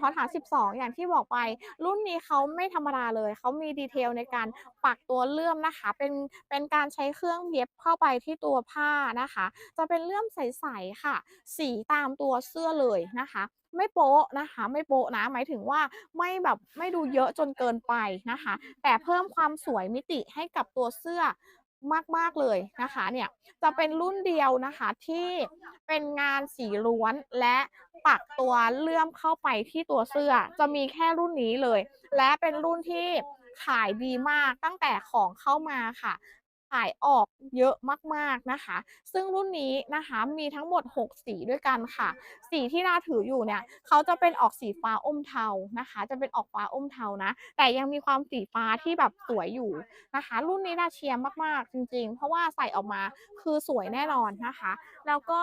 ทอฐา12 อย่างที่บอกไป รุ่นนี้เขาไม่ธรรมดาเลย เขามีดีเทลในการปักตัวเลื่อมนะคะ เป็นเป็นการใช้เครื่องเย็บเข้าไปที่ตัวผ้านะคะ จะเป็นเลื่อมใสๆค่ะ สีตามตัวเสื้อเลยนะคะไม่โป๊ะนะคะ ไม่โป๊ะนะ หมายถึงว่าไม่แบบไม่ดูเยอะจนเกินไปนะคะ แต่เพิ่มความสวยมิติให้กับตัวเสื้อ มาก ๆ เลยนะคะเนี่ยจะเป็นรุ่นเดียวนะคะที่เป็นงานสีล้วนและปักตัวเลื่อมเข้าไปที่ตัวเสื้อ จะมีแค่รุ่นนี้เลย และเป็นรุ่นที่ขายดีมากตั้งแต่ของเข้ามาค่ะายออกเยอะมากๆนะคะ ซึ่งรุ่นนี้นะคะมีทั้งหมด 6 สีด้วยกันค่ะ สีที่ดาถืออยู่เนี่ยเขาจะเป็นออกสีฟ้าอมเทานะคะ จะเป็นออกฟ้าอมเทานะ แต่ยังมีความสีฟ้าที่แบบสวยอยู่นะคะ รุ่นนี้ดาเชียร์มากๆ จริง ๆ เพราะว่าใส่ออกมาคือสวยแน่นอนนะคะ แล้วก็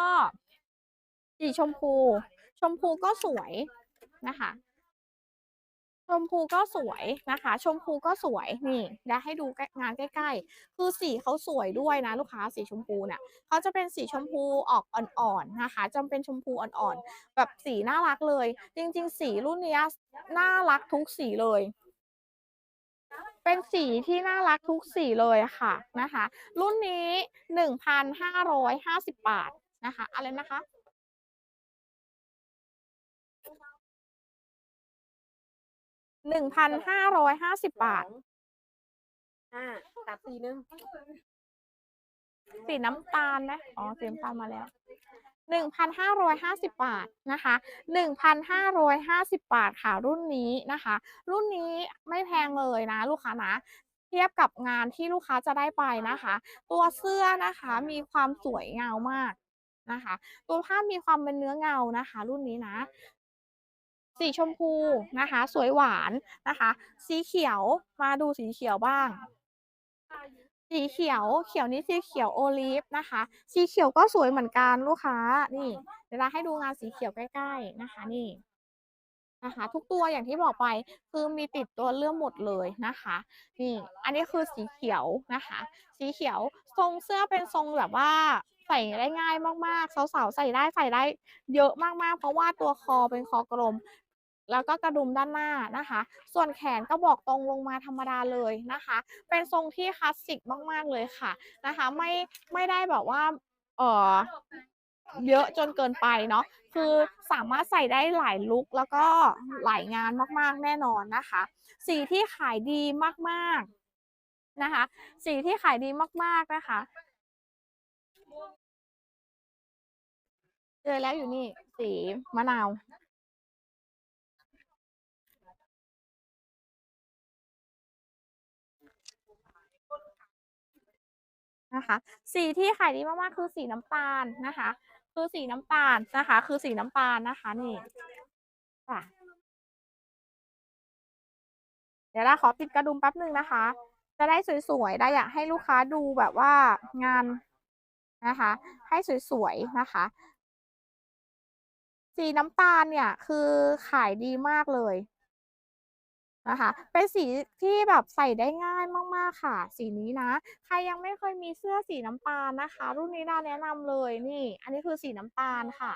สีชมพู ชมพูก็สวยนะคะ มพูก็สวยนะคะ ชมพูก็สวยนี่ดาให้ดูงานใกล้ ๆ คือสีเขาสวยด้วยนะลูกค้าสีชมพูเนี่ยเขาจะเป็นสีชมพูออกอ่อนๆนะคะจะเป็นชมพูอ่อนๆแบบสีน่ารักเลย จริง ๆ สีรุ่นนี้น่ารักทุกสีเลยเป็นสีที่น่ารักทุกสีเลยค่ะนะคะ รุ่นนี้ 1,550 บาทนะคะ อะไรนะคะ? 1,550บาท5ตัดสีหนึ่งสีน้ำตาลไหม?อ๋อสีน้ำตาลมาแล้ว1,550บาทนะคะ1,550บาทค่ะรุ่นนี้นะคะ รุ่นนี้ไม่แพงเลยนะ ลูกค้านะ เทียบกับงานที่ลูกค้าจะได้ไปนะคะ ตัวเสื้อนะคะมีความสวยงามมากนะคะ ตัวผ้ามีความเป็นเนื้อเงานะคะ รุ่นนี้นะ สีชมพูนะคะ สวยหวานนะคะ สีเขียวมาดูสีเขียวบ้าง สีเขียวเขียวนี้สีเขียวโอลิฟนะคะ สีเขียวก็สวยเหมือนกันลูกค้านี่ เดี๋ยวดาให้ดูงานสีเขียวใกล้ๆนะคะ นี่นะคะทุกตัวอย่างที่บอกไปคือมีติดตัวเลื่อมหมดเลยนะคะนี่อันนี้คือสีเขียวนะคะ สีเขียวทรงเสื้อเป็นทรงแบบว่า ใส่ได้ง่ายมากๆสาวๆใส่ได้ใส่ได้เยอะมากๆ เพราะว่าตัวคอเป็นคอกลม แล้วก็กระดุมด้านหน้านะคะ ส่วนแขนกระบอกตรงลงมาธรรมดาเลยนะคะ เป็นทรงที่คลาสสิกมากๆเลยค่ะนะคะ ไม่ไม่ได้แบบว่าเออเยอะจนเกินไปเนาะคือสามารถใส่ได้หลายลุกแล้วก็หลายงานมากๆแน่นอนนะคะ สีที่ขายดีมากๆนะคะ สีที่ขายดีมากๆนะคะ เจอแล้วอยู่นี่ สีมะนาว นะคะ สีที่ขายดีมากๆคือสีน้ำตาลนะคะ คือสีน้ำตาลนะคะ คือสีน้ำตาลนะคะนี่ค่ะเดี๋ยวดาขอปิดกระดุมแป๊บหนึ่งนะคะ จะได้สวยๆ ไดาอยากให้ลูกค้าดูแบบว่างาน นะคะ ให้สวยๆนะคะ สีน้ำตาลเนี่ยคือขายดีมากเลยนะคะ เป็นสีที่แบบใส่ได้ง่ายมากๆค่ะ สีนี้นะ ใครยังไม่เคยมีเสื้อสีน้ำตาลนะคะ รุ่นนี้ดาแนะนำเลยนี่ อันนี้คือสีน้ำตาลค่ะ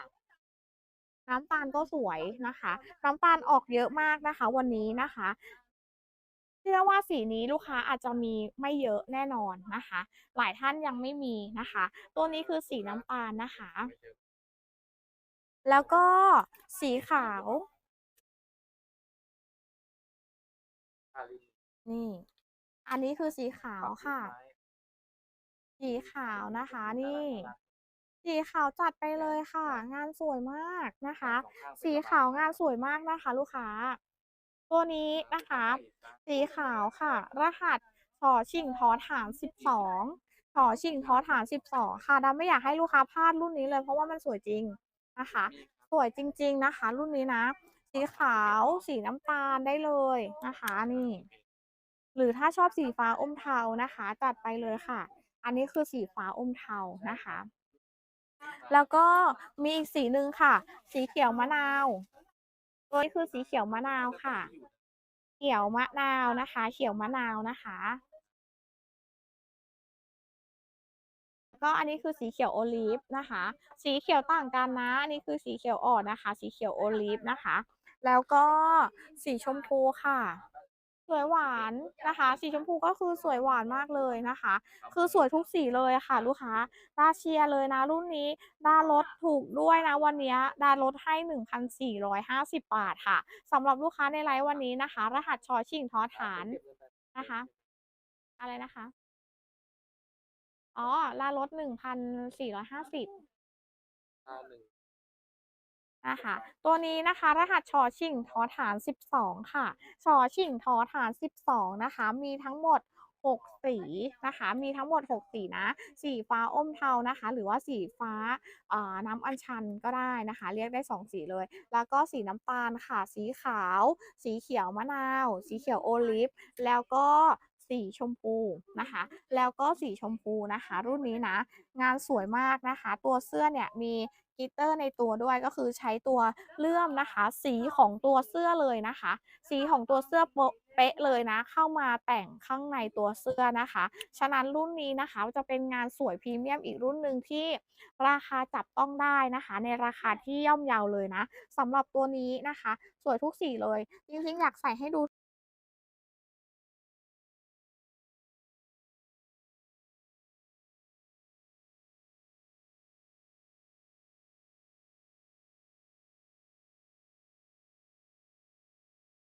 น้ำตาลก็สวยนะคะ น้ำตาลออกเยอะมากนะคะ วันนี้นะคะ เชื่อว่าสีนี้ลูกค้าอาจจะมีไม่เยอะแน่นอนนะคะ หลายท่านยังไม่มีนะคะ ตัวนี้คือสีน้ำตาลนะคะ แล้วก็สีขาว นี่ อันนี้คือสีขาวค่ะ สีขาวนะคะ นี่สีขาวจัดไปเลยค่ะ งานสวยมากนะคะ สีขาวงานสวยมากนะคะ ลูกค้า ตัวนี้นะคะ สีขาวค่ะ รหัสฉฉิงทฐาน12ฉฉิงทฐาน12ค่ะดาไม่อยากให้ลูกค้าพลาดรุ่นนี้เลยเพราะว่ามันสวยจริงนะคะ สวยจริง ๆนะคะ รุ่นนี้นะ สีขาวสีน้ำตาลได้เลยนะคะนี่ หรือถ้าชอบสีฟ้าอมเทานะคะ จัดไปเลยค่ะ อันนี้คือสีฟ้าอมเทานะคะ แล้วก็มีอีกสีหนึ่งค่ะ สีเขียวมะนาว ตัวนี้คือสีเขียวมะนาวค่ะ เขียวมะนาวนะคะ เขียวมะนาวนะคะก็อันนี้คือสีเขียวโอลิฟนะคะ สีเขียวต่างกันนะ อันนี้คือสีเขียวอ่อนนะคะ สีเขียวโอลิฟนะคะ แล้วก็สีชมพูค่ะ สวยหวานนะคะ สีชมพูก็คือสวยหวานมากเลยนะคะ คือสวยทุกสีเลยค่ะ ลูกค้าดาเชียเลยนะ รุ่นนี้ดาลดถูกด้วยนะวันนี้ดาลดให้ 1,450 บาทค่ะสำหรับลูกค้าในไลฟ์วันนี้นะคะ รหัสชอชิงทอฐานนะคะ อะไรนะคะ อ๋อลาลด1,450 นะคะ ตัวนี้นะคะรหัสชอชิงทอฐาน 12 ค่ะชอชิงทอฐาน 12 นะคะ มีทั้งหมด 6 สีนะคะ มีทั้งหมด 6 สีนะ สีฟ้าอมเทานะคะ หรือว่าสีฟ้าอ่าน้ำอัญชันก็ได้นะคะ เรียกได้ 2 สีเลย แล้วก็สีน้ำตาลค่ะ สีขาว สีเขียวมะนาว สีเขียวโอลิฟ แล้วก็ สีชมพูนะคะ แล้วก็สีชมพูนะคะ รุ่นนี้นะ งานสวยมากนะคะ ตัวเสื้อเนี่ยมีกิตเตอร์ในตัวด้วยก็คือใช้ตัวเลื่อมนะคะ สีของตัวเสื้อเลยนะคะ สีของตัวเสื้อเป๊ะเลยนะ เข้ามาแต่งข้างในตัวเสื้อนะคะ ฉะนั้นรุ่นนี้นะคะจะเป็นงานสวยพรีเมียมอีกรุ่นหนึ่งที่ราคาจับต้องได้นะคะ ในราคาที่ย่อมเยาเลยนะสำหรับตัวนี้นะคะ สวยทุกสีเลย จริงๆ อยากใส่ให้ดู